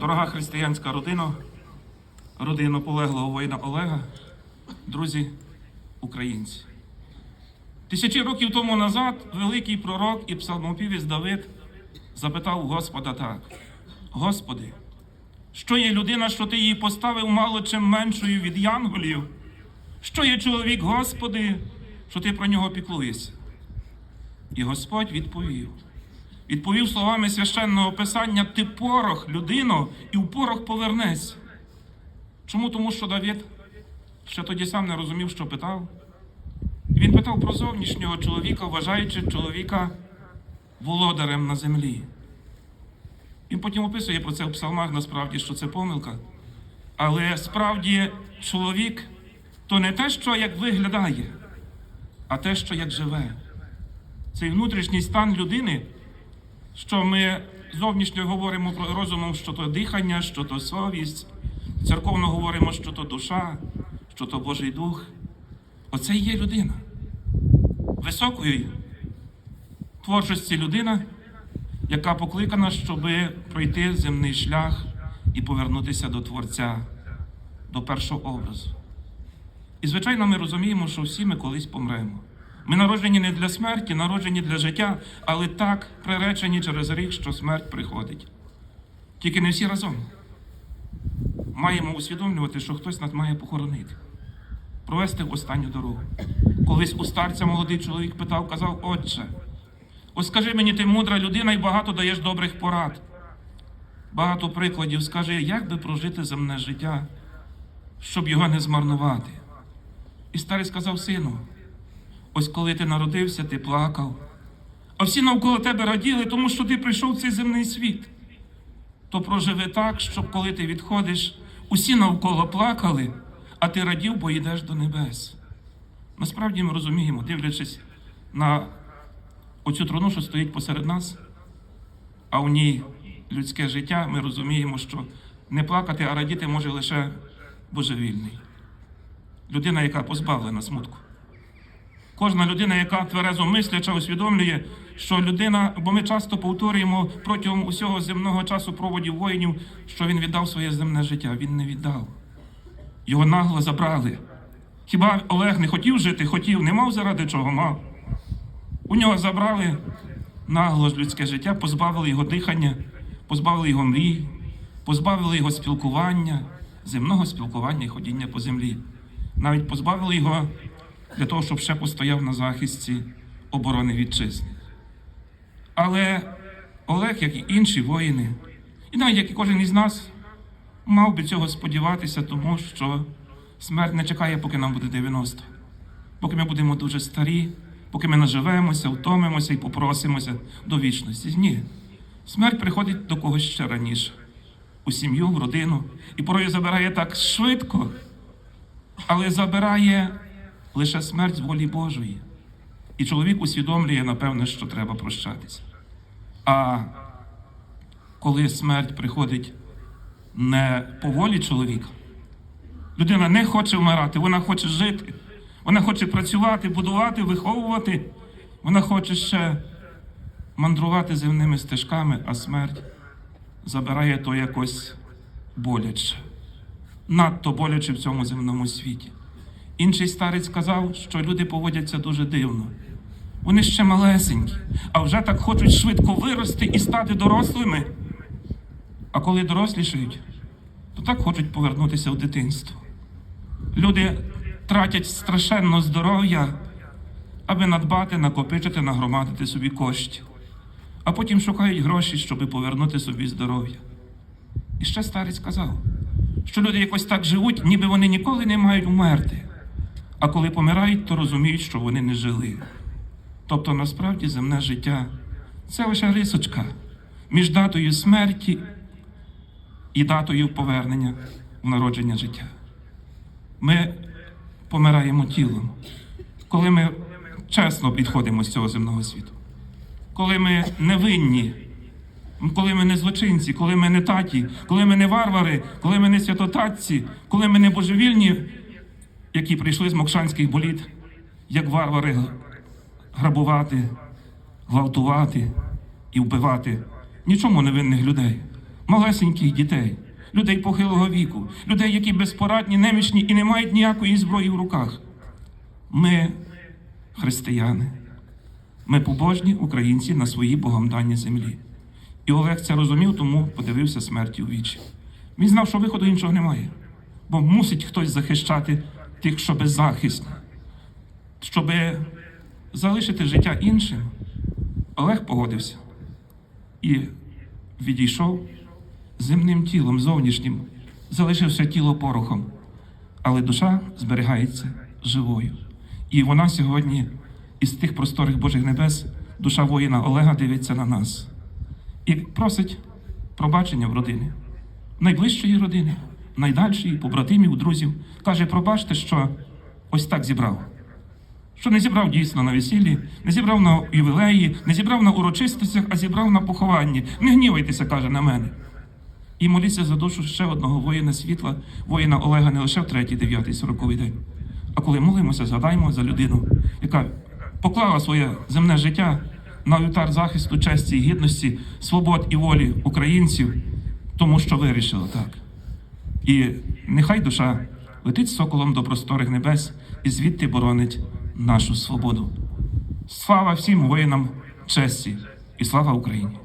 Дорога християнська родина, родина полеглого воїна Олега, друзі, українці. Тисячі років тому назад великий пророк і псалмопівець Давид запитав Господа так: Господи, що є людина, що ти її поставив мало чим меншою від янголів? Що є чоловік, Господи, що ти про нього піклуєшся? І Господь відповів. Відповів словами священного писання: Ти порох, людино, і в порох повернешся. Чому? Тому що Давид ще тоді сам не розумів, що питав. Він питав про зовнішнього чоловіка, вважаючи чоловіка володарем на землі. Він потім описує про це в псалмах, насправді, що це помилка. Але справді чоловік то не те, що як виглядає, а те, що як живе. Цей внутрішній стан людини, що ми зовнішньо говоримо про розумом, що то дихання, що то совість, церковно говоримо, що то душа, що то Божий Дух. Оце і є людина. Високої творчості людина, яка покликана, щоб пройти земний шлях і повернутися до Творця, до першого образу. І, звичайно, ми розуміємо, що всі ми колись помремо. Ми народжені не для смерті, народжені для життя, але так приречені через рік, що смерть приходить. Тільки не всі разом. Маємо усвідомлювати, що хтось нас має похоронити, провести в останню дорогу. Колись у старця молодий чоловік питав, казав, Отче, ось скажи мені, ти мудра людина і багато даєш добрих порад. Багато прикладів скажи, як би прожити земне життя, щоб його не змарнувати. І старий сказав сину, ось коли ти народився, ти плакав, а всі навколо тебе раділи, тому що ти прийшов в цей земний світ. То проживи так, щоб коли ти відходиш, усі навколо плакали, а ти радів, бо йдеш до небес. Насправді ми розуміємо, дивлячись на оцю труну, що стоїть посеред нас, а в ній людське життя, ми розуміємо, що не плакати, а радіти може лише божевільний. Людина, яка позбавлена смутку. Кожна людина, яка тверезо мисляча, усвідомлює, що людина, бо ми часто повторюємо протягом усього земного часу проводів воїнів, що він віддав своє земне життя. Він не віддав. Його нагло забрали. Хіба Олег не хотів жити? Хотів, не мав заради чого мав. У нього забрали нагло людське життя, позбавили його дихання, позбавили його мрій, позбавили його спілкування, земного спілкування і ходіння по землі. Навіть позбавили його для того, щоб ще постояв на захисті оборони вітчизни. Але Олег, як і інші воїни, і навіть як і кожен із нас, мав би цього сподіватися, тому що смерть не чекає, поки нам буде 90, поки ми будемо дуже старі, поки ми наживемося, втомимося і попросимося до вічності. Ні. Смерть приходить до когось ще раніше, у сім'ю, в родину, і порою забирає так швидко, але забирає лише смерть волі Божої. І чоловік усвідомлює, напевне, що треба прощатися. А коли смерть приходить не по волі чоловіка, людина не хоче вмирати, вона хоче жити, вона хоче працювати, будувати, виховувати, вона хоче ще мандрувати земними стежками, а смерть забирає то якось боляче, надто боляче в цьому земному світі. Інший старець сказав, що люди поводяться дуже дивно. Вони ще малесенькі, а вже так хочуть швидко вирости і стати дорослими. А коли дорослішають, то так хочуть повернутися в дитинство. Люди тратять страшенно здоров'я, аби надбати, накопичити, нагромадити собі коштів, а потім шукають гроші, щоб повернути собі здоров'я. І ще старець сказав, що люди якось так живуть, ніби вони ніколи не мають вмерти. А коли помирають, то розуміють, що вони не жили. Тобто, насправді, земне життя це лише рисочка між датою смерті і датою повернення в народження життя. Ми помираємо тілом, коли ми чесно підходимо з цього земного світу, коли ми невинні, коли ми не злочинці, коли ми не таті, коли ми не варвари, коли ми не святотатці, коли ми не божевільні які прийшли з мокшанських боліт, як варвари грабувати, гвалтувати і вбивати нічому невинних людей. малесеньких дітей, людей похилого віку, людей, які безпорадні, немічні і не мають ніякої зброї в руках. Ми християни. Ми побожні українці на своїй богом даній землі. І Олег це розумів, тому подивився смерті у вічі. Він знав, що виходу іншого немає, бо мусить хтось захищати тих, що беззахисні. Щоб залишити життя іншим, Олег погодився і відійшов земним тілом зовнішнім, залишився тіло порохом, але душа зберігається живою. І вона сьогодні із тих просторих Божих небес, душа воїна Олега дивиться на нас і просить пробачення в родини, найближчої родини, найдальшої, побратимів, друзів. Каже, пробачте, що ось так зібрав. Що не зібрав дійсно на весіллі, не зібрав на ювілеї, не зібрав на урочистостях, а зібрав на похованні. Не гнівайтеся, каже на мене. І моліться за душу ще одного воїна світла, воїна Олега не лише в третій, дев'ятий, сороковий день. А коли молимося, згадаймо за людину, яка поклала своє земне життя на алтар захисту честі гідності, свобод і волі українців, тому що вирішила так. І нехай душа летить соколом до просторих небес і звідти боронить нашу свободу. Слава всім воїнам честі і слава Україні!